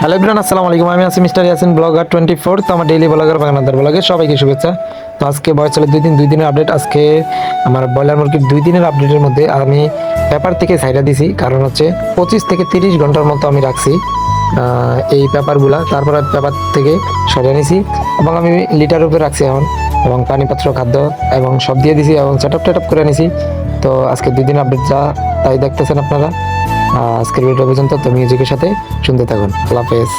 Hello Ibran আসসালামু আলাইকুম। আমি আছি mister Yasin, blogger twenty four, তো আমার ডেইলি ব্লগার বাগানাদার ব্লগে সবাইকে শুভেচ্ছা। তো আজকে বয়স চলে দুই দিন, দুই দিনের আপডেট আজকে আমার ব্রয়লার মুরগির দুই দিনের আপডেটের মধ্যে আমি পেপার থেকে সাইডা দিছি। কারণ হচ্ছে পঁচিশ থেকে তিরিশ ঘণ্টার মতো আমি রাখছি এই পেপারগুলা তারপর পেপার থেকে সরিয়ে নিছি এবং আমি লিটার উপরে রাখছি এখন। এবং পানিপত্র, খাদ্য এবং সব দিয়ে দিছি এবং সেট আপ টেট করে নিছি। তো আজকে দুই দিন আপডেট যা, তাই দেখতেছেন আপনারা। আজকের ভিডিও পর্যন্ত তো মিউজিকের সাথে শুনতে থাকুন। আল্লাহ হাফেজ।